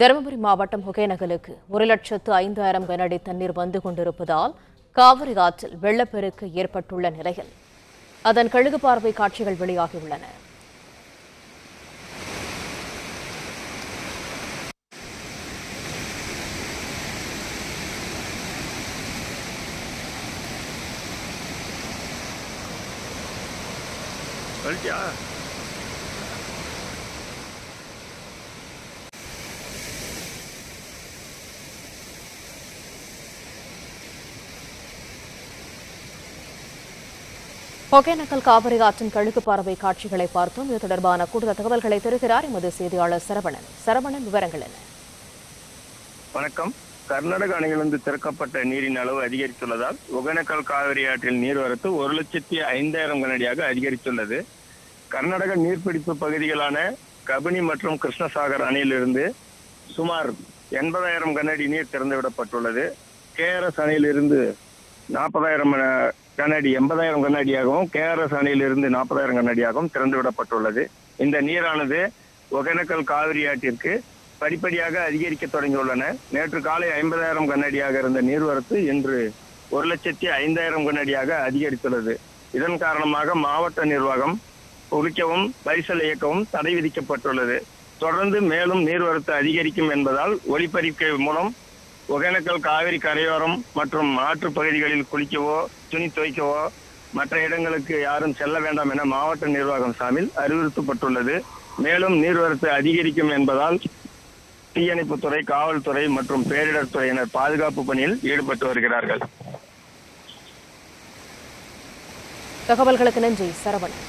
தருமபுரி மாவட்டம் ஒகேனகலுக்கு ஒரு லட்சத்து ஐந்தாயிரம் கனஅடி தண்ணீர் வந்து கொண்டிருப்பதால் காவிரி ஆற்றில் வெள்ளப்பெருக்கு ஏற்பட்டுள்ள நிலையில் அதன் கழுகு பார்வை காட்சிகள் வெளியாகியுள்ளன Yeah. ஒகேனக்கல் காவிரி ஆற்றின் கழுகு பார்வை காட்சிகளை பார்த்தோம். இது தொடர்பான கூடுதல் தகவல்களை தருகிறார் எமது செய்தியாளர் சரவணன். சரவணன் விவரங்கள் என்ன? வணக்கம். கர்நாடக அணையிலிருந்து திறக்கப்பட்ட நீரின் அளவு அதிகரித்துள்ளதால் ஒகேனக்கல் காவிரி ஆற்றில் நீர்வரத்து ஒரு லட்சத்தி ஐந்தாயிரம் கனடியாக அதிகரித்துள்ளது. கர்நாடக நீர்பிடிப்பு பகுதிகளான கபினி மற்றும் கிருஷ்ணசாகர் அணையிலிருந்து சுமார் எண்பதாயிரம் கனடி நீர் திறந்துவிடப்பட்டுள்ளது. கேஆர்எஸ் அணையிலிருந்து நாற்பதாயிரம் கண்ணாடி எண்பதாயிரம் கண்ணாடியாகவும் கேஆர்எஸ் அணையிலிருந்து நாற்பதாயிரம் கண்ணாடியாகவும் திறந்துவிடப்பட்டுள்ளது. இந்த நீரானது ஒகேனக்கல் காவிரி ஆற்றிற்கு படிப்படியாக அதிகரிக்க தொடங்கியுள்ளன. நேற்று காலை ஐம்பதாயிரம் கண்ணாடியாக இருந்த நீர்வரத்து இன்று ஒரு லட்சத்தி ஐந்தாயிரம் கண்ணாடியாக அதிகரித்துள்ளது. இதன் காரணமாக மாவட்ட நிர்வாகம் குளிக்கவும் பரிசல் இயக்கவும் தடை விதிக்கப்பட்டுள்ளது. தொடர்ந்து மேலும் நீர்வரத்து அதிகரிக்கும் என்பதால் ஒளிப்பறிக்கை மூலம் ஒகேனக்கல் காவிரி கரையோரம் மற்றும் ஆற்று பகுதிகளில் குளிக்கவோ துணி துவைக்கவோ மற்ற இடங்களுக்கு யாரும் செல்ல வேண்டாம் என மாவட்ட நிர்வாகம் சார்பில் அறிவுறுத்தப்பட்டுள்ளது. மேலும் நீர்வரத்து அதிகரிக்கும் என்பதால் தீயணைப்புத்துறை காவல்துறை மற்றும் பேரிடர் துறையினர் பாதுகாப்பு பணியில் ஈடுபட்டு வருகிறார்கள். தகவல்களுக்கு நன்றி சரவணன்.